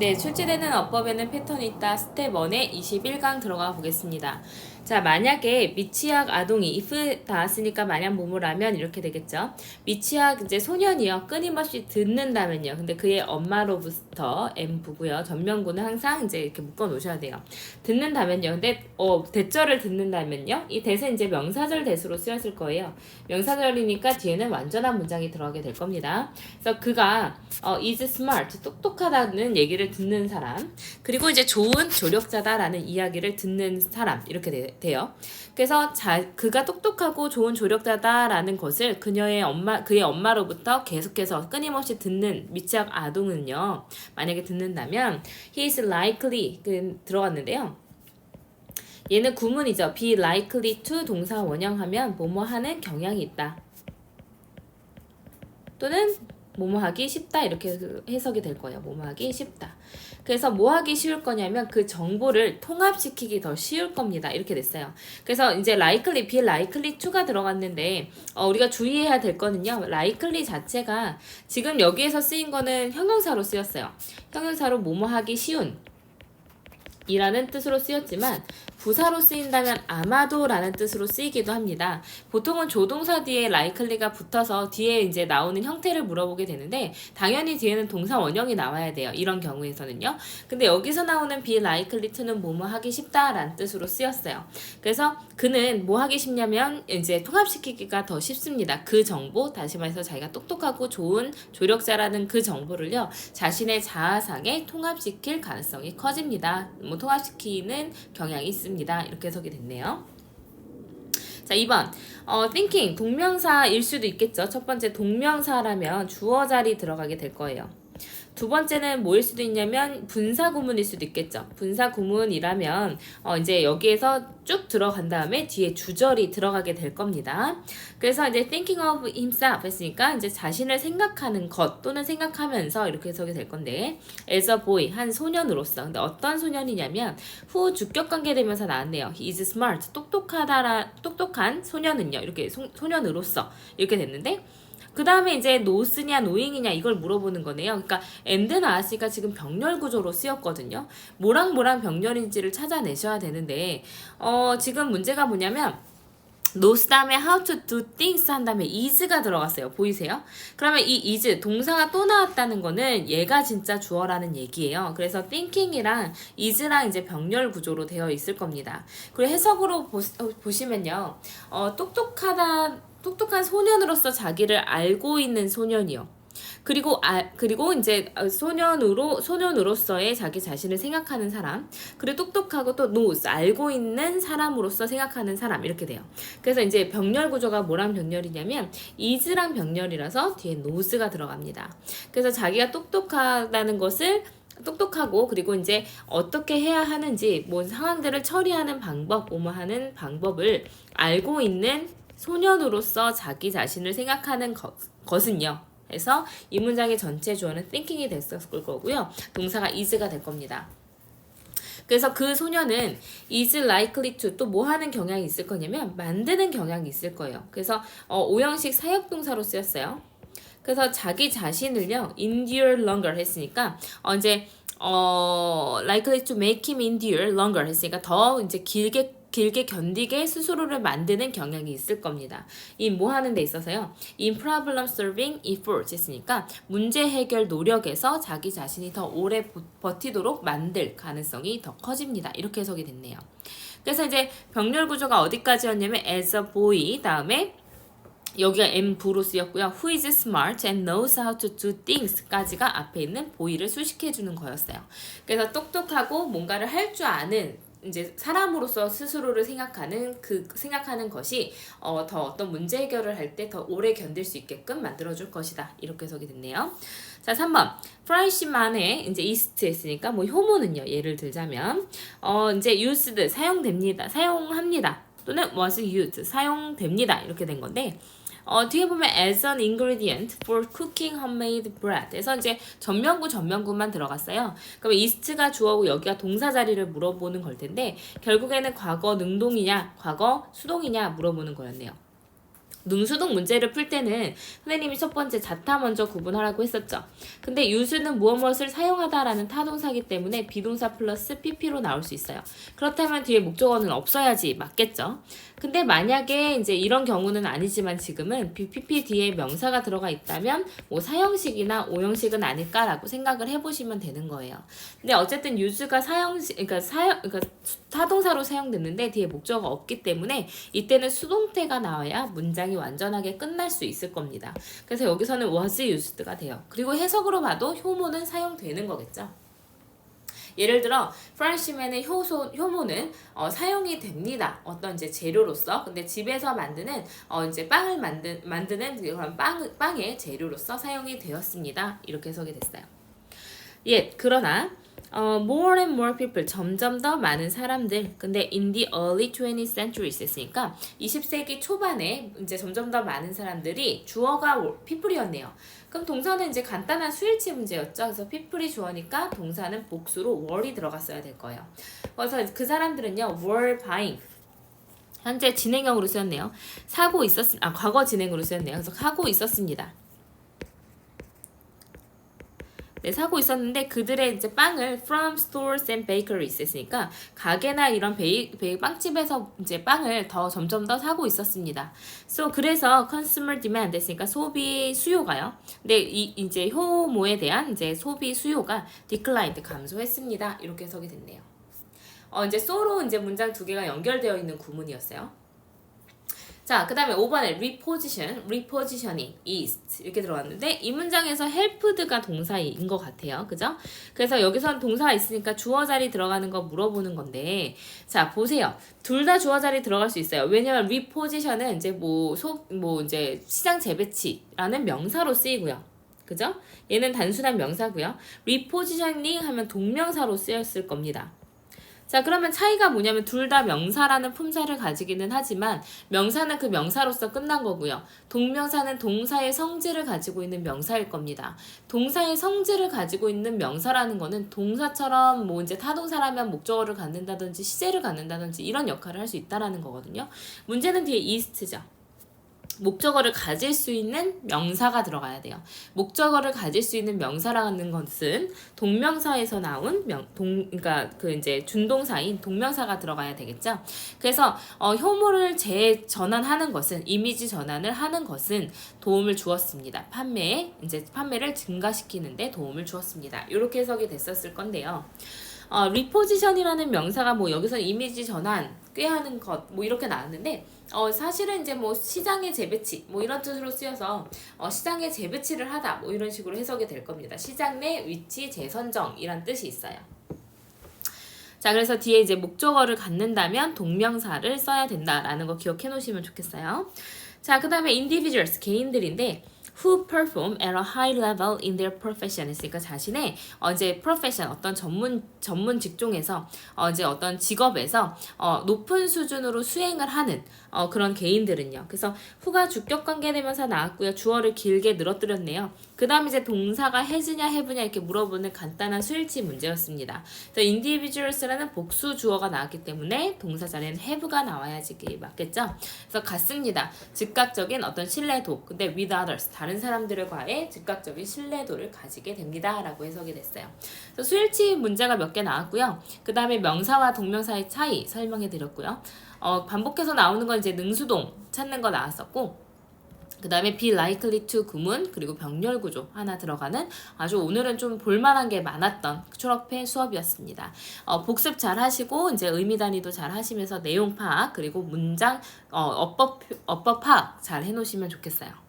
네, 출제되는 어법에는 패턴이 있다. 스텝 1에 21강 들어가 보겠습니다. 자, 만약에 미취학 아동이 if 닿았으니까 만약 뭐뭐라면 이렇게 되겠죠. 미취학 이제 소년이요. 끊임없이 듣는다면요. 근데 그의 엄마로부터 M 부고요. 전명구는 항상 이제 이렇게 묶어 놓으셔야 돼요. 듣는다면요. 근데 어, 대절을 듣는다면요. 이 대세 이제 명사절 대수로 쓰였을 거예요. 명사절이니까 뒤에는 완전한 문장이 들어가게 될 겁니다. 그래서 그가 어, is smart, 똑똑하다는 얘기를 듣는 사람, 그리고 이제 좋은 조력자다라는 이야기를 듣는 사람 이렇게 돼, 돼요. 그래서 자, 그가 똑똑하고 좋은 조력자다라는 것을 그녀의 엄마, 그의 엄마로부터 계속해서 끊임없이 듣는 미취학 아동은요. 만약에 듣는다면 he is likely 그 들어갔는데요. 얘는 구문이죠. be likely to 동사 원형하면 뭐뭐 하는 경향이 있다. 또는 뭐뭐 하기 쉽다 이렇게 해석이 될 거예요. 뭐뭐 하기 쉽다. 그래서 뭐 하기 쉬울 거냐면 그 정보를 통합시키기 더 쉬울 겁니다. 이렇게 됐어요. 그래서 이제 likely, be likely to가 들어갔는데 어, 우리가 주의해야 될 거는요. likely 자체가 지금 여기에서 쓰인 거는 형용사로 쓰였어요. 형용사로 뭐뭐 하기 쉬운 이라는 뜻으로 쓰였지만 부사로 쓰인다면 아마도 라는 뜻으로 쓰이기도 합니다. 보통은 조동사 뒤에 likely가 붙어서 뒤에 이제 나오는 형태를 물어보게 되는데 당연히 뒤에는 동사 원형이 나와야 돼요. 이런 경우에서는요. 근데 여기서 나오는 be likely to는 뭐뭐 하기 쉽다 라는 뜻으로 쓰였어요. 그래서 그는 뭐 하기 쉽냐면 이제 통합시키기가 더 쉽습니다. 그 정보 다시 말해서 자기가 똑똑하고 좋은 조력자라는 그 정보를요. 자신의 자아상에 통합시킬 가능성이 커집니다. 뭐 통합시키는 경향이 있습니다. 이렇게 해석이 됐네요. 자, 2번. 어, thinking. 동명사일 수도 있겠죠. 첫 번째 동명사라면 주어 자리 들어가게 될 거예요. 두 번째는 뭐일 수도 있냐면 분사 구문일 수도 있겠죠. 분사 구문이라면 어 이제 여기에서 쭉 들어간 다음에 뒤에 주절이 들어가게 될 겁니다. 그래서 이제 thinking of himself 했으니까 이제 자신을 생각하는 것 또는 생각하면서 이렇게 해석이 될 건데 as a boy 한 소년으로서 근데 어떤 소년이냐면 후 주격 관계 되면서 나왔네요. He is smart 똑똑하다라 똑똑한 소년은요 이렇게 소, 소년으로서 이렇게 됐는데 그 다음에 이제 노스냐 노잉이냐 이걸 물어보는 거네요. 그러니까 엔드 나왔으니까 지금 병렬 구조로 쓰였거든요. 뭐랑 뭐랑 병렬인지를 찾아내셔야 되는데 어 지금 문제가 뭐냐면 노스 다음에 how to do things 한 다음에 is가 들어갔어요. 보이세요? 그러면 이 is 동사가 또 나왔다는 거는 얘가 진짜 주어라는 얘기예요. 그래서 thinking이랑 is랑 이제 병렬 구조로 되어 있을 겁니다. 그리고 해석으로 보, 보시면요. 어, 똑똑하다 똑똑한 소년으로서 자기를 알고 있는 소년이요. 그리고 아 그리고 이제 소년으로 소년으로서의 자기 자신을 생각하는 사람 그리고 똑똑하고 또 knows 알고 있는 사람으로서 생각하는 사람 이렇게 돼요. 그래서 이제 병렬 구조가 뭐랑 병렬이냐면 is랑 병렬이라서 뒤에 knows가 들어갑니다. 그래서 자기가 똑똑하다는 것을 똑똑하고 그리고 이제 어떻게 해야 하는지 뭐 상황들을 처리하는 방법, 뭐뭐 하는 방법을 알고 있는 소년으로서 자기 자신을 생각하는 것, 것은요. 그래서 이 문장의 전체 주어는 thinking이 됐었을 거고요. 동사가 is가 될 겁니다. 그래서 그 소년은 is likely to 또 뭐 하는 경향이 있을 거냐면 만드는 경향이 있을 거예요. 그래서 어, 오형식 사역동사로 쓰였어요. 그래서 자기 자신을요 endure longer 했으니까 어, 이제 어 likely to make him endure longer 했으니까 더 이제 길게 길게 견디게 스스로를 만드는 경향이 있을 겁니다. 이 뭐 하는 데 있어서요. in problem solving efforts 했으니까 문제 해결 노력에서 자기 자신이 더 오래 버티도록 만들 가능성이 더 커집니다. 이렇게 해석이 됐네요. 그래서 이제 병렬 구조가 어디까지였냐면 as a boy 다음에 여기가 M 부로 쓰였고요. Who is smart and knows how to do things까지가 앞에 있는 보이를 수식해 주는 거였어요. 그래서 똑똑하고 뭔가를 할 줄 아는 이제 사람으로서 스스로를 생각하는 그 생각하는 것이 어, 더 어떤 문제 해결을 할 때 더 오래 견딜 수 있게끔 만들어줄 것이다. 이렇게 해석이 됐네요. 자, 3번. 프라이시만에 이제 이스트 했으니까 뭐 효모는요. 예를 들자면 어, 이제 used 사용됩니다. 사용합니다. 또는 was used 사용됩니다. 이렇게 된 건데 어, 뒤에 보면 as an ingredient for cooking homemade bread. 그래서 이제 전면구 전면구만 들어갔어요. 그럼 ist가 주어고 여기가 동사 자리를 물어보는 걸 텐데 결국에는 과거 능동이냐, 과거 수동이냐 물어보는 거였네요. 능수동 문제를 풀 때는 선생님이 첫 번째 자타 먼저 구분하라고 했었죠. 근데 유수는 무엇 무엇을 사용하다라는 타동사기 때문에 비동사 플러스 pp로 나올 수 있어요. 그렇다면 뒤에 목적어는 없어야지 맞겠죠. 근데 만약에 이제 이런 경우는 아니지만 지금은 pp 뒤에 명사가 들어가 있다면 뭐 사형식이나 오형식은 아닐까라고 생각을 해보시면 되는 거예요. 근데 어쨌든 유수가 사형식, 그러니까 사형, 그러니까 타동사로 사용됐는데 뒤에 목적어가 없기 때문에 이때는 수동태가 나와야 문장 이 완전하게 끝날 수 있을 겁니다. 그래서 여기서는 was used가 돼요. 그리고 해석으로 봐도 효모는 사용되는 거겠죠. 예를 들어 프란시맨의 효소, 효모는 어, 사용이 됩니다. 어떤 이제 재료로서 근데 집에서 만드는 어, 이제 빵을 만드, 만드는 그런 빵, 빵의 재료로서 사용이 되었습니다. 이렇게 해석이 됐어요. 예, 그러나 어, more and more people 점점 더 많은 사람들 근데 in the early 20th century 있으니까 20세기 초반에 이제 점점 더 많은 사람들이 주어가 people이었네요. 그럼 동사는 이제 간단한 수일치 문제였죠. 그래서 people이 주어니까 동사는 복수로 were이 들어갔어야 될 거예요. 그래서 그 사람들은요 were buying 현재 진행형으로 쓰였네요. 사고 있었 아 과거 진행으로 쓰였네요. 그래서 사고 있었습니다. 네, 사고 있었는데 그들의 이제 빵을 from stores and bakeries 했으니까 가게나 이런 베이, 베이 빵집에서 이제 빵을 더 점점 더 사고 있었습니다. So 그래서 consumer demand 했으니까 소비 수요가요. 근데 이 이제 효모에 대한 이제 소비 수요가 declined 감소했습니다. 이렇게 해석이 됐네요. 어 이제 so로 이제 문장 두 개가 연결되어 있는 구문이었어요. 자, 그 다음에 5번에 reposition, repositioning, is 이렇게 들어왔는데 이 문장에서 helped가 동사인 것 같아요. 그죠? 그래서 여기선 동사가 있으니까 주어 자리 들어가는 거 물어보는 건데 자, 보세요. 둘 다 주어 자리 들어갈 수 있어요. 왜냐면 reposition은 이제 뭐, 소, 뭐 이제 시장 재배치라는 명사로 쓰이고요. 그죠? 얘는 단순한 명사고요. repositioning 하면 동명사로 쓰였을 겁니다. 자, 그러면 차이가 뭐냐면 둘 다 명사라는 품사를 가지기는 하지만 명사는 그 명사로서 끝난 거고요. 동명사는 동사의 성질을 가지고 있는 명사일 겁니다. 동사의 성질을 가지고 있는 명사라는 거는 동사처럼 뭐 이제 타동사라면 목적어를 갖는다든지 시제를 갖는다든지 이런 역할을 할 수 있다라는 거거든요. 문제는 뒤에 이스트죠. 목적어를 가질 수 있는 명사가 들어가야 돼요. 목적어를 가질 수 있는 명사라는 것은 동명사에서 나온 명, 동, 그러니까 그 이제 준동사인 동명사가 들어가야 되겠죠. 그래서 어, 효모를 재전환하는 것은 이미지 전환을 하는 것은 도움을 주었습니다. 판매에 이제 판매를 증가시키는데 도움을 주었습니다. 이렇게 해석이 됐었을 건데요. 어, 리포지션이라는 명사가 뭐 여기서 이미지 전환, 꾀하는 것, 뭐 이렇게 나왔는데 어, 사실은 이제 뭐 시장의 재배치 뭐 이런 뜻으로 쓰여서 어, 시장의 재배치를 하다 뭐 이런 식으로 해석이 될 겁니다. 시장 내 위치 재선정이란 뜻이 있어요. 자, 그래서 뒤에 이제 목적어를 갖는다면 동명사를 써야 된다라는 거 기억해 놓으시면 좋겠어요. 자, 그 다음에 individuals, 개인들인데 who perform at a high level in their profession 했으니까 자신의 어, 이제 profession 어떤 전문 전문 직종에서 어, 이제 어떤 직업에서 어, 높은 수준으로 수행을 하는 어, 그런 개인들은요. 그래서 후가 주격 관계 대명사 나왔고요. 주어를 길게 늘어뜨렸네요. 그 다음 이제 동사가 해즈냐 해부냐 이렇게 물어보는 간단한 수일치 문제였습니다. 그래서 individuals라는 복수 주어가 나왔기 때문에 동사 자리에는 have가 나와야지 맞겠죠? 그래서 같습니다. 즉각적인 어떤 신뢰도 근데 with others 다른 사람들과의 즉각적인 신뢰도를 가지게 됩니다. 라고 해석이 됐어요. 그래서 수일치 문제가 몇 개 나왔고요. 그 다음에 명사와 동명사의 차이 설명해 드렸고요. 어, 반복해서 나오는 건 이제 능수동 찾는 거 나왔었고 그 다음에 be likely to 구문 그리고 병렬 구조 하나 들어가는 아주 오늘은 좀 볼만한 게 많았던 졸업회 수업이었습니다. 어, 복습 잘 하시고 이제 의미 단위도 잘 하시면서 내용 파악 그리고 문장 어, 어법 어법 파악 잘 해놓으시면 좋겠어요.